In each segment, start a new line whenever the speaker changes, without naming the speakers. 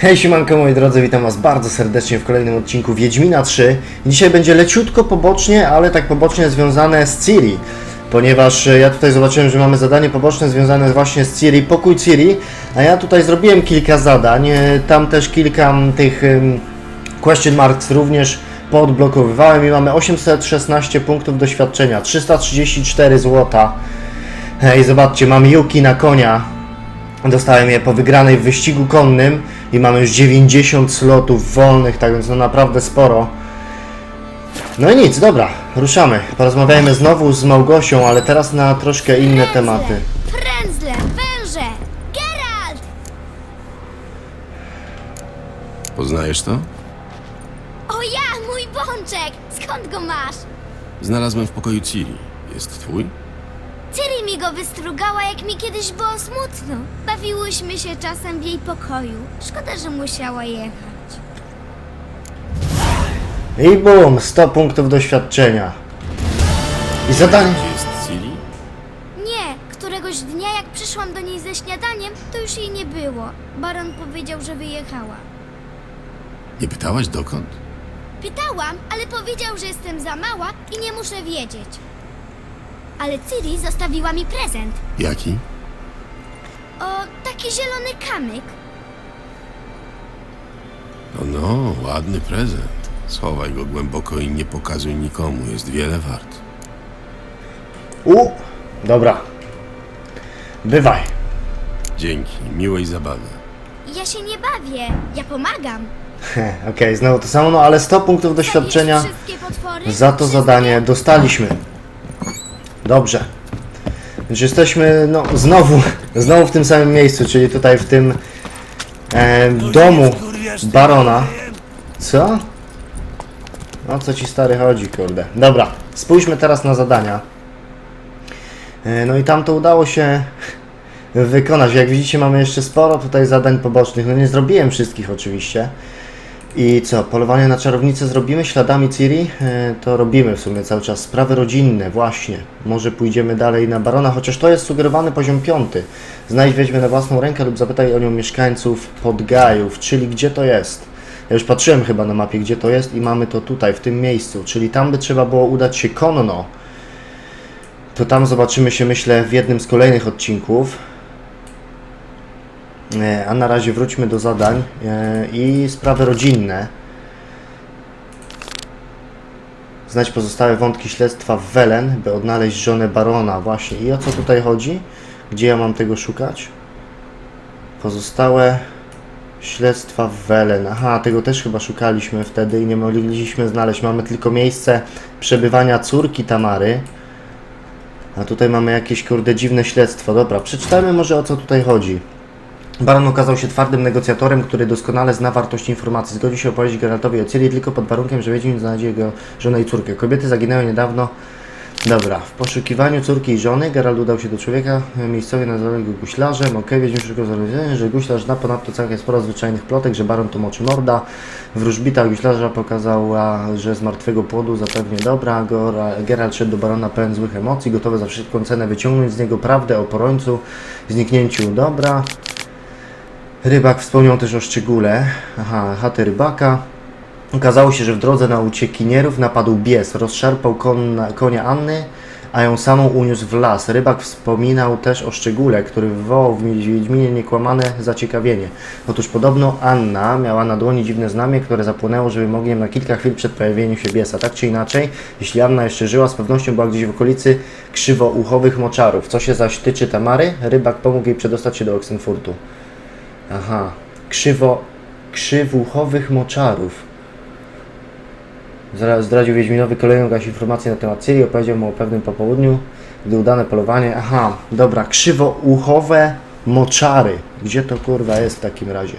Hej siemanko moi drodzy, witam was bardzo serdecznie w kolejnym odcinku Wiedźmina 3. Dzisiaj będzie leciutko pobocznie, ale tak pobocznie związane z Ciri. Ponieważ e, ja tutaj zobaczyłem, że mamy zadanie poboczne związane właśnie z Ciri, pokój Ciri, a ja tutaj zrobiłem kilka zadań, e, tam też kilka tych question marks również poodblokowywałem i mamy 816 punktów doświadczenia, 334 złota. Hej, zobaczcie, mam Yuki na konia, Dostałem je po wygranej w wyścigu konnym i mamy już 90 slotów wolnych, tak więc no naprawdę sporo. No i nic, dobra, ruszamy. Porozmawiajmy znowu z Małgosią, ale teraz na troszkę inne tematy.
Frędzle, węże, Geralt!
Poznajesz to?
O ja, mój bączek! Skąd go masz?
Znalazłem w pokoju Ciri. Jest twój?
Ciri mi go wystrugała, jak mi kiedyś było smutno. Bawiłyśmy się czasem w jej pokoju. Szkoda, że musiała jechać.
I bum, 100 punktów doświadczenia. I zadanie.
Gdzie jest Ciri?
Nie, któregoś dnia, jak przyszłam do niej ze śniadaniem, to już jej nie było. Baron powiedział, że wyjechała.
Nie pytałaś dokąd?
Pytałam, ale powiedział, że jestem za mała i nie muszę wiedzieć. Ale Ciri zostawiła mi prezent.
Jaki?
O, taki zielony kamyk.
No, no, ładny prezent. Schowaj go głęboko i nie pokazuj nikomu. Jest wiele wart.
U, dobra. Bywaj.
Dzięki. Miłej zabawy.
Ja się nie bawię, ja pomagam.
Okej, znowu to samo, no ale 100 punktów doświadczenia
Zabierz wszystkie potwory,
za to
wszystkie?
zadanie dostaliśmy. Dobrze. Więc jesteśmy, no, znowu, znowu w tym samym miejscu, czyli tutaj w tym e, domu barona. Co? O co ci stary chodzi, kurde. Dobra, spójrzmy teraz na zadania. E, no i tam to udało się wykonać. Jak widzicie, mamy jeszcze sporo tutaj zadań pobocznych. No nie zrobiłem wszystkich oczywiście. I co, polowanie na czarownicę zrobimy śladami Ciri? E, to robimy w sumie cały czas. Sprawy rodzinne, właśnie. Może pójdziemy dalej na barona, chociaż to jest sugerowany poziom piąty. Znajdź weźmie na własną rękę lub zapytaj o nią mieszkańców Podgajów, czyli gdzie to jest. Ja już patrzyłem chyba na mapie, gdzie to jest i mamy to tutaj, w tym miejscu, czyli tam by trzeba było udać się konno. To tam zobaczymy się, myślę, w jednym z kolejnych odcinków. E, A na razie wróćmy do zadań e, i sprawy rodzinne. Znać pozostałe wątki śledztwa w Welen, by odnaleźć żonę barona. Właśnie. I o co tutaj chodzi? Gdzie ja mam tego szukać? Pozostałe śledztwa w Welen. Aha, tego też chyba szukaliśmy wtedy i nie mogliśmy znaleźć. Mamy tylko miejsce przebywania córki Tamary. A tutaj mamy jakieś kurde dziwne śledztwo. Dobra, przeczytajmy może o co tutaj chodzi. Baron okazał się twardym negocjatorem, który doskonale zna wartość informacji. Zgodził się opowiedzieć Geraltowi o Ciri tylko pod warunkiem, że Wiedźmin znajdzie jego żonę i córkę. Kobiety zaginęły niedawno. Dobra, w poszukiwaniu córki i żony Geralt udał się do człowieka, miejscowie nazwali go guślarzem. Okej, Wiedźmin szybko zrozumiał, że guślarz zna ponadto całkiem sporo zwyczajnych plotek, że baron to moczy morda. Wróżbita guślarza pokazała, że z martwego płodu zapewnie dobra. Geralt szedł do barona pełen złych emocji, gotowy za wszelką cenę wyciągnąć z niego prawdę o porońcu, zniknięciu dobra. Rybak wspomniał też o szczególe. Aha, chaty rybaka. Okazało się, że w drodze na uciekinierów napadł bies, rozszarpał konia Anny, a ją samą uniósł w las. Rybak wspominał też o szczególe, który wywołał w Wiedźminie niekłamane zaciekawienie. Otóż podobno Anna miała na dłoni dziwne znamie, które zapłonęło żywym ogniem na kilka chwil przed pojawieniem się biesa. Tak czy inaczej, jeśli Anna jeszcze żyła, z pewnością była gdzieś w okolicy krzywouchowych moczarów. Co się zaś tyczy Tamary, rybak pomógł jej przedostać się do Oxenfurtu. Aha, krzywo, krzywuchowych moczarów. Zdradził Wiedźminowi kolejną jakaś informację na temat Ciri, opowiedział mu o pewnym popołudniu, gdy udane polowanie. Aha, dobra, krzywouchowe moczary. Gdzie to kurwa jest w takim razie?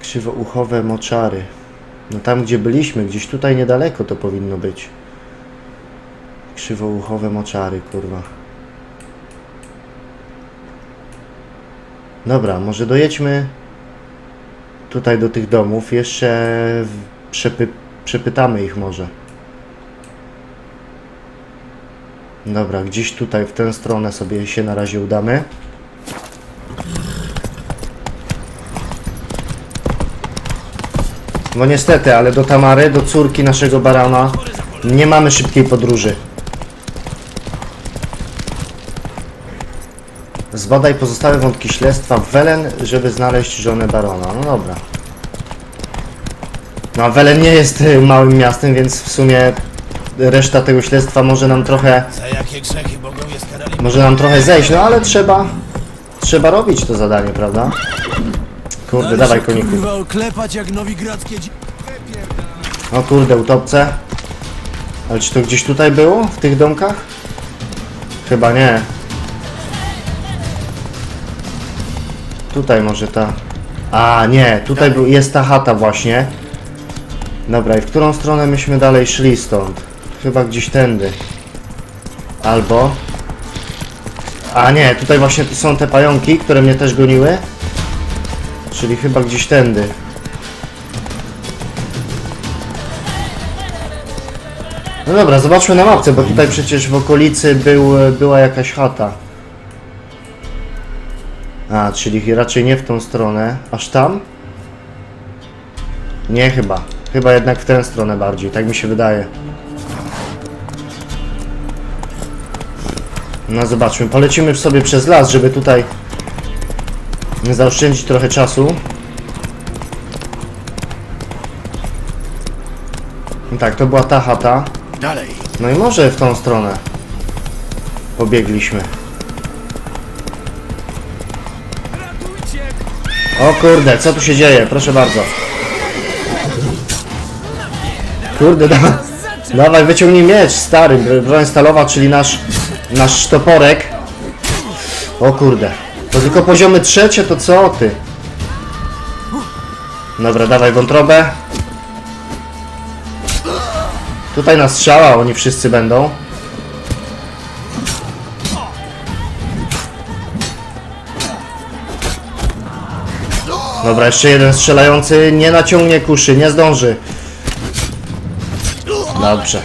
Krzywouchowe moczary. No tam gdzie byliśmy, gdzieś tutaj niedaleko to powinno być. Krzywouchowe moczary, kurwa. Dobra, może dojedźmy tutaj do tych domów. Jeszcze przepy, przepytamy ich może. Dobra, gdzieś tutaj w tę stronę sobie się na razie udamy. No niestety, ale do Tamary, do córki naszego barana, nie mamy szybkiej podróży. Zbadaj pozostałe wątki śledztwa w Welen, żeby znaleźć żonę barona. No dobra. No a Welen nie jest y, małym miastem, więc w sumie reszta tego śledztwa może nam trochę może nam trochę zejść, no ale trzeba trzeba robić to zadanie, prawda? Kurde, dawaj koniku. O kurde, utopce. Ale czy to gdzieś tutaj było? W tych domkach? Chyba nie. Tutaj może ta... A, nie, tutaj był, jest ta chata właśnie. Dobra, i w którą stronę myśmy dalej szli stąd? Chyba gdzieś tędy. Albo... A nie, tutaj właśnie są te pająki, które mnie też goniły. Czyli chyba gdzieś tędy. No dobra, zobaczmy na mapce, bo tutaj przecież w okolicy był, była jakaś chata. A, czyli raczej nie w tą stronę. Aż tam? Nie chyba. Chyba jednak w tę stronę bardziej, tak mi się wydaje. No zobaczmy, polecimy sobie przez las, żeby tutaj zaoszczędzić trochę czasu. No Tak, to była ta chata.
Dalej.
No i może w tą stronę pobiegliśmy. O kurde, co tu się dzieje? Proszę bardzo. Kurde, dawaj, dawaj wyciągnij miecz, stary, br- broń stalowa, czyli nasz, nasz sztoporek. O kurde, to tylko poziomy trzecie, to co ty? Dobra, dawaj wątrobę. Tutaj na strzała oni wszyscy będą. Dobra, jeszcze jeden strzelający nie naciągnie kuszy, nie zdąży. Dobrze.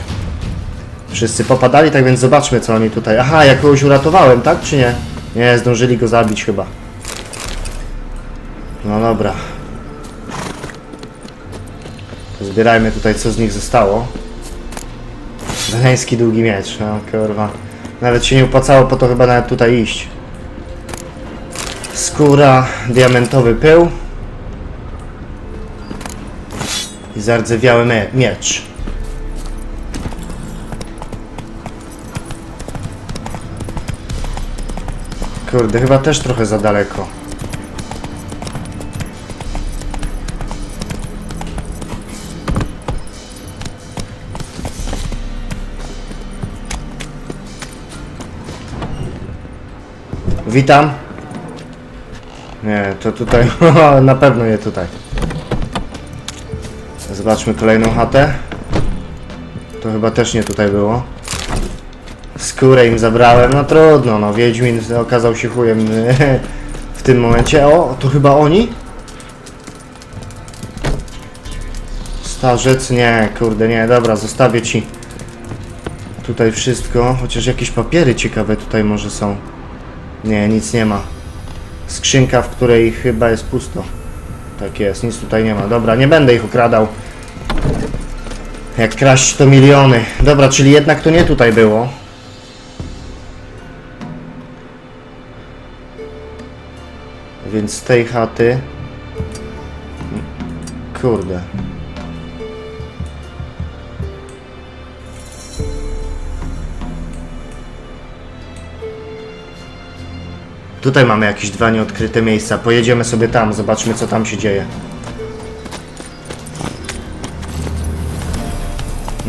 Wszyscy popadali, tak więc zobaczmy co oni tutaj. Aha, ja kogoś uratowałem, tak czy nie? Nie, zdążyli go zabić chyba. No dobra. Zbierajmy tutaj co z nich zostało. Weneński długi miecz, no kurwa. Nawet się nie opłacało po to chyba nawet tutaj iść. Skóra, diamentowy pył. I zardzewiały mie miecz. Kurde, chyba też trochę za daleko. Witam. Nie, to tutaj, na pewno nie tutaj. Zobaczmy kolejną chatę. To chyba też nie tutaj było. Skórę im zabrałem, no trudno, no Wiedźmin okazał się chujem w tym momencie. O, to chyba oni? Starzec? Nie, kurde, nie, dobra, zostawię ci tutaj wszystko, chociaż jakieś papiery ciekawe tutaj może są. Nie, nic nie ma. Skrzynka, w której chyba jest pusto. Tak jest, nic tutaj nie ma. Dobra, nie będę ich okradał. Jak kraść to miliony. Dobra, czyli jednak to nie tutaj było. Więc z tej chaty... Kurde. Tutaj mamy jakieś dwa nieodkryte miejsca. Pojedziemy sobie tam, zobaczmy co tam się dzieje.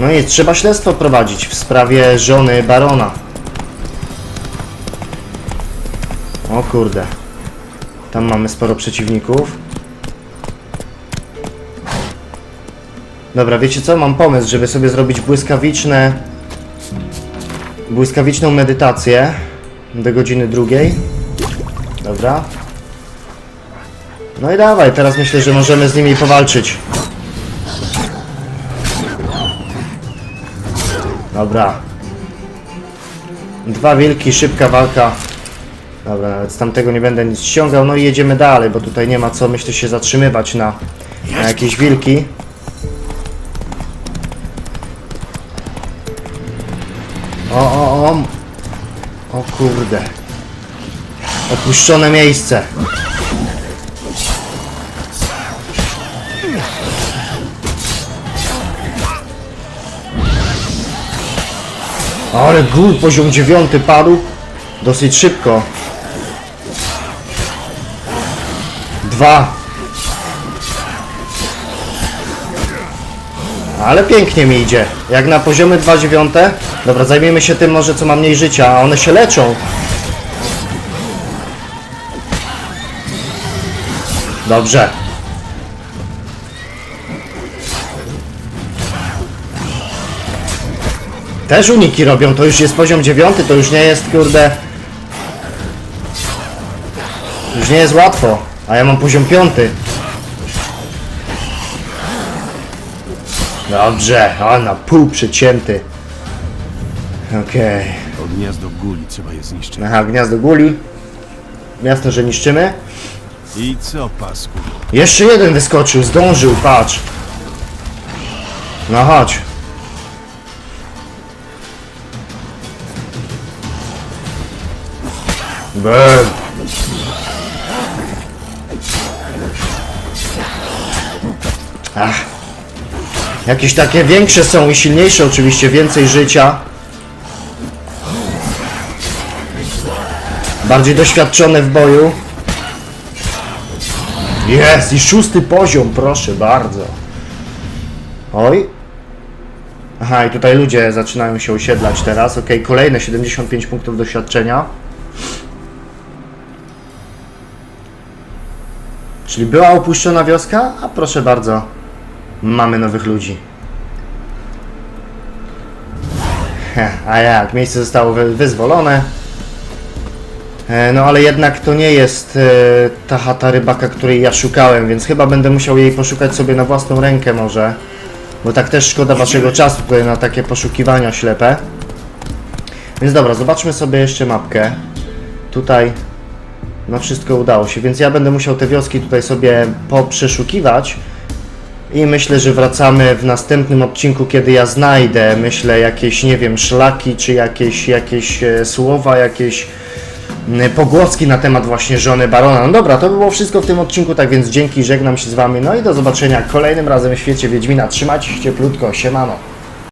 No i trzeba śledztwo prowadzić w sprawie żony barona. O kurde. Tam mamy sporo przeciwników. Dobra, wiecie co? Mam pomysł, żeby sobie zrobić błyskawiczne... Błyskawiczną medytację do godziny drugiej. Dobra. No i dawaj, teraz myślę, że możemy z nimi powalczyć. Dobra. Dwa wilki, szybka walka. Dobra, z tamtego nie będę nic ściągał. No i jedziemy dalej, bo tutaj nie ma co, myślę, się zatrzymywać na, na jakieś wilki. O, o, o. O kurde. Opuszczone miejsce. Ale gór poziom dziewiąty padł. Dosyć szybko. Dwa. Ale pięknie mi idzie. Jak na poziomy 2 dziewiąte. Dobra, zajmiemy się tym może co ma mniej życia, a one się leczą. Dobrze. Też uniki robią, to już jest poziom dziewiąty, to już nie jest, kurde... Już nie jest łatwo, a ja mam poziom piąty. Dobrze, o na pół przecięty. Okej.
Od gniazdo guli trzeba je zniszczyć.
Aha, gniazdo guli. Jasne, że niszczymy.
I co, pasku?
Jeszcze jeden wyskoczył, zdążył, patrz. No chodź. Bum. Ach. Jakieś takie większe są i silniejsze oczywiście, więcej życia. Bardziej doświadczone w boju. Jest i szósty poziom, proszę bardzo. Oj. Aha, i tutaj ludzie zaczynają się osiedlać teraz. Ok, kolejne 75 punktów doświadczenia. Czyli była opuszczona wioska, a proszę bardzo, mamy nowych ludzi. A jak, miejsce zostało wy- wyzwolone. E, No ale jednak to nie jest e, ta chata rybaka, której ja szukałem, więc chyba będę musiał jej poszukać sobie na własną rękę może. Bo tak też szkoda waszego czasu tutaj na takie poszukiwania ślepe. Więc dobra, zobaczmy sobie jeszcze mapkę. Tutaj no wszystko udało się, więc ja będę musiał te wioski tutaj sobie poprzeszukiwać. I myślę, że wracamy w następnym odcinku, kiedy ja znajdę, myślę, jakieś, nie wiem, szlaki, czy jakieś, jakieś e, słowa, jakieś mm, pogłoski na temat właśnie żony barona. No dobra, to by było wszystko w tym odcinku, tak więc dzięki, żegnam się z wami, no i do zobaczenia kolejnym razem w świecie Wiedźmina. Trzymajcie się cieplutko, siemano.